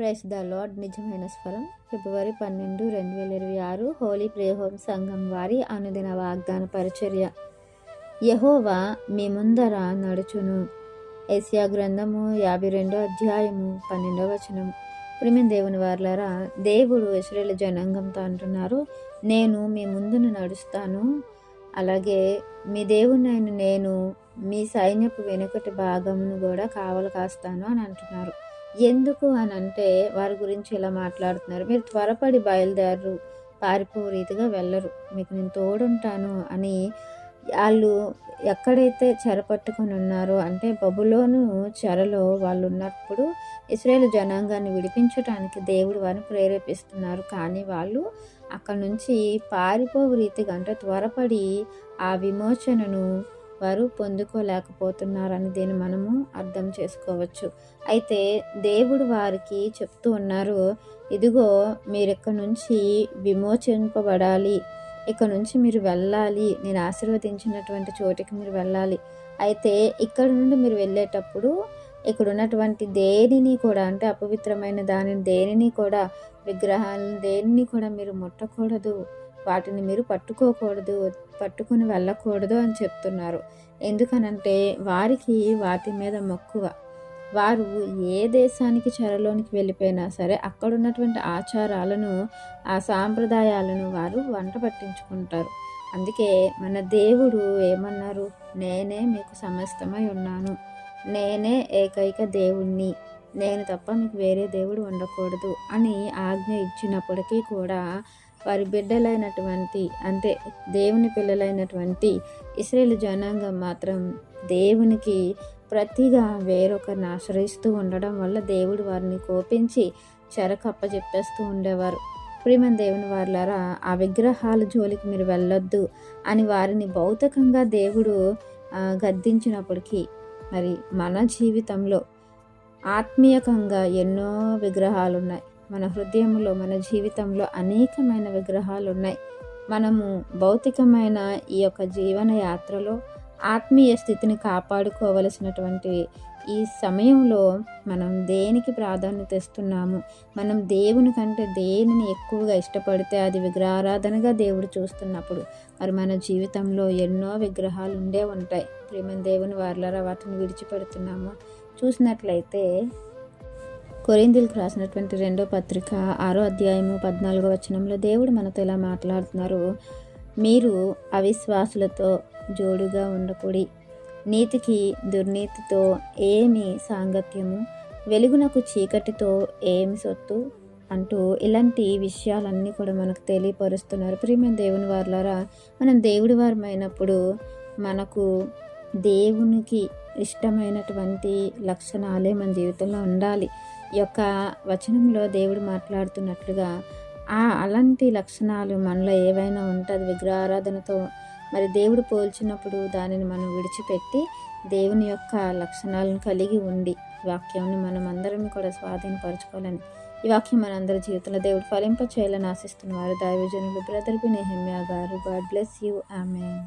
Price the lord నిజమైన స్వరం. ఫిబ్రవరి పన్నెండు రెండు వేల ఇరవై ఆరు హోలీ ప్రేహోం సంఘం వారి అనుదిన వాగ్దాన పరిచర్య. యహోవా మీ ముందర నడుచును. ఏసియా గ్రంథము యాభై రెండో అధ్యాయము పన్నెండవ వచనం. ప్రిమిన్ దేవుని వార్లారా దేవుడు ఇస్రాయేల్ జనాంగంతో అంటున్నారు నేను మీ ముందున నడుస్తాను. అలాగే మీ దేవుని నేను మీ సైన్యపు వెనుకటి భాగమును కూడా కావలు కాస్తాను అని అంటున్నారు. ఎందుకు అని అంటే వారి గురించి ఇలా మాట్లాడుతున్నారు. మీరు త్వరపడి బయలుదేరరు పారిపో రీతిగా వెళ్ళరు. మీకు నేను తోడుంటాను అని వాళ్ళు ఎక్కడైతే చెర పట్టుకొని ఉన్నారో అంటే బబులోను చెరలో వాళ్ళు ఉన్నప్పుడు ఇస్రాయేల్ జనాంగాన్ని విడిపించడానికి దేవుడు వారిని ప్రేరేపిస్తున్నారు. కానీ వాళ్ళు అక్కడ నుంచి పారిపోవు రీతిగా అంటే త్వరపడి ఆ విమోచనను వారు పొందుకోలేకపోతున్నారని దీన్ని మనము అర్థం చేసుకోవచ్చు. అయితే దేవుడు వారికి చెప్తూ ఉన్నారు ఇదిగో మీరు ఇక్కడ నుంచి విమోచింపబడాలి. ఇక్కడ నుంచి మీరు వెళ్ళాలి. నేను ఆశీర్వదించినటువంటి చోటికి మీరు వెళ్ళాలి. అయితే ఇక్కడ నుండి మీరు వెళ్ళేటప్పుడు ఇక్కడ ఉన్నటువంటి దేనిని కూడా అంటే అపవిత్రమైన దానిని దేనిని కూడా విగ్రహాలను దేనిని కూడా మీరు ముట్టకూడదు. వాటిని మీరు పట్టుకోకూడదు పట్టుకుని వెళ్ళకూడదు అని చెప్తున్నారు. ఎందుకనంటే వారికి వాటి మీద మక్కువ. వారు ఏ దేశానికి చెరలోనికి వెళ్ళిపోయినా సరే అక్కడ ఉన్నటువంటి ఆచారాలను ఆ సాంప్రదాయాలను వారు వంట పట్టించుకుంటారు. అందుకే మన దేవుడు ఏమన్నారు? నేనే మీకు సమస్తమై ఉన్నాను. నేనే ఏకైక దేవుణ్ణి. నేను తప్ప మీకు వేరే దేవుడు ఉండకూడదు అని ఆజ్ఞ ఇచ్చినప్పటికీ కూడా వారి బిడ్డలైనటువంటి అంటే దేవుని పిల్లలైనటువంటి ఇస్రేలు జనాంగం మాత్రం దేవునికి ప్రతిగా వేరొకరిని ఆశ్రయిస్తూ ఉండడం వల్ల దేవుడు వారిని కోపించి చెరకప్ప చెప్పేస్తూ ఉండేవారు. ప్రియమన్ దేవుని వారులారా ఆ విగ్రహాల జోలికి మీరు వెళ్ళొద్దు అని వారిని భౌతికంగా దేవుడు గద్దించినప్పటికీ మరి మన జీవితంలో ఆత్మీయకంగా ఎన్నో విగ్రహాలు ఉన్నాయి మన హృదయంలో మన జీవితంలో అనేకమైన విగ్రహాలు ఉన్నాయి మనము భౌతికమైన ఈ యొక్క జీవన యాత్రలో ఆత్మీయ స్థితిని కాపాడుకోవలసినటువంటి ఈ సమయంలో మనం దేనికి ప్రాధాన్యత ఇస్తున్నాము? మనం దేవుని కంటే దేనిని ఎక్కువగా ఇష్టపడితే అది విగ్రహారాధనగా దేవుడు చూస్తున్నప్పుడు మరి మన జీవితంలో ఎన్నో విగ్రహాలు ఉండే ఉంటాయి. ప్రేమ దేవుని వారిలారా వాటిని విడిచిపెడుతున్నాము. చూసినట్లయితే కొరిందులకు రాసినటువంటి రెండో పత్రిక ఆరో అధ్యాయము పద్నాలుగో వచనంలో దేవుడు మనతో ఇలా మాట్లాడుతున్నారు. మీరు అవిశ్వాసులతో జోడుగా ఉండకూడి నీతికి దుర్నీతితో ఏమి సాంగత్యము వెలుగునకు చీకటితో ఏమి సొత్తు అంటూ ఇలాంటి విషయాలన్నీ కూడా మనకు తెలియపరుస్తున్నారు. ప్రియమైన దేవుని వారులారా మనం దేవుడి వారమైనప్పుడు మనకు దేవునికి ఇష్టమైనటువంటి లక్షణాలే మన జీవితంలో ఉండాలి. యొక్క వచనంలో దేవుడు మాట్లాడుతున్నట్లుగా ఆ అలాంటి లక్షణాలు మనలో ఏవైనా ఉంటుంది విగ్రహారాధనతో మరి దేవుడు పోల్చినప్పుడు దానిని మనం విడిచిపెట్టి దేవుని యొక్క లక్షణాలను కలిగి ఉండి వాక్యాన్ని మనం అందరం కూడా స్వాధీనపరచుకోవాలని ఈ వాక్యం మన అందరి జీవితంలో దేవుడు ఫలింప చేయాలని ఆశిస్తున్నారు దైవజనులు బ్రదర్ బినెహమ్యా గారు. God bless you. ఆమె